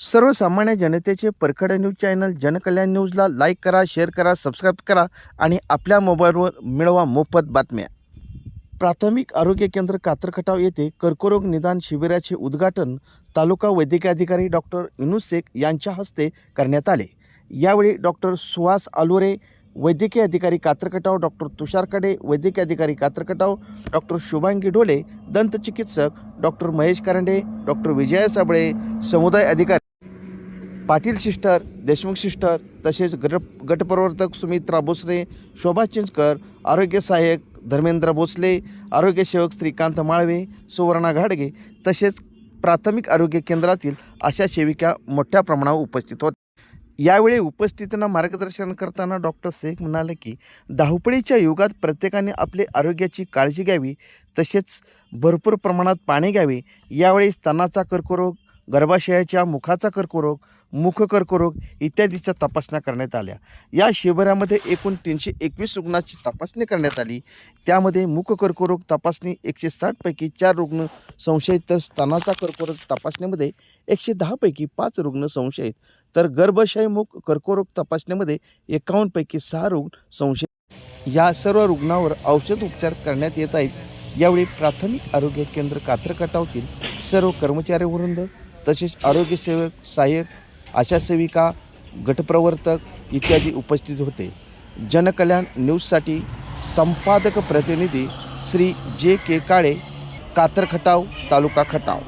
सर्वसामान्य जनतेचे परखड न्यूज चॅनल जनकल्याण न्यूजला लाईक करा शेअर करा सबस्क्राईब करा आणि आपल्या मोबाईलवर मिळवा मोफत बातम्या. प्राथमिक आरोग्य केंद्र कात्रखटाव येथे कर्करोग निदान शिबिराचे उद्घाटन तालुका वैद्यकीय अधिकारी डॉक्टर युनुस शेख यांच्या हस्ते करण्यात आले. यावेळी डॉक्टर सुहास आलुरे वैद्यकीय अधिकारी कात्रकटाव डॉक्टर तुषारकडे वैद्यकीय अधिकारी कात्रकटाव डॉक्टर शुभांगी ढोले दंतचिकित्सक डॉक्टर महेश करंडे डॉक्टर विजया साबळे समुदाय अधिकारी पाटील सिस्टर देशमुख सिस्टर तसेच गट गटप्रवर्तक सुमित्रा भोसले शोभा चिंचकर आरोग्य सहाय्यक धर्मेंद्र भोसले आरोग्यसेवक श्रीकांत माळवे सुवर्णा घाडगे तसेच प्राथमिक आरोग्य केंद्रातील अशा सेविका मोठ्या प्रमाणावर उपस्थित होत्या. यावेळी उपस्थितांना मार्गदर्शन करताना डॉक्टर शेख म्हणाले की धावपळीच्या युगात प्रत्येकाने आपले आरोग्याची काळजी घ्यावी तसेच भरपूर प्रमाणात पाणी घ्यावे यावेळी स्तनाचा कर्करोग गर्भाशयाच्या मुखाचा कर्करोग मुख कर्करोग इत्यादीच्या तपासण्या करण्यात आल्या. या शिबिरामध्ये एकूण तीनशे एकवीस रुग्णाची तपासणी करण्यात आली. त्यामध्ये मुख कर्करोग तपासणी एकशे साठपैकी चार रुग्ण संशयित तर स्तनाचा कर्करोग तपासणीमध्ये एकशे दहापैकी पाच रुग्ण संशयित. तर गर्भाशयमुख कर्करोग तपासणीमध्ये एकावन्नपैकी सहा रुग्ण संशयित. या सर्व रुग्णावर औषध उपचार करण्यात येत आहेत. यावेळी प्राथमिक आरोग्य केंद्र कात्रकटावतील सर्व कर्मचारी वृंद तसेच आरोग्यसेवक सहाय्यक आशा सेविका गटप्रवर्तक इत्यादी उपस्थित होते. जनकल्याण न्यूजसाठी संपादक प्रतिनिधी श्री जे के काळे कातरखटाव तालुका खटाव.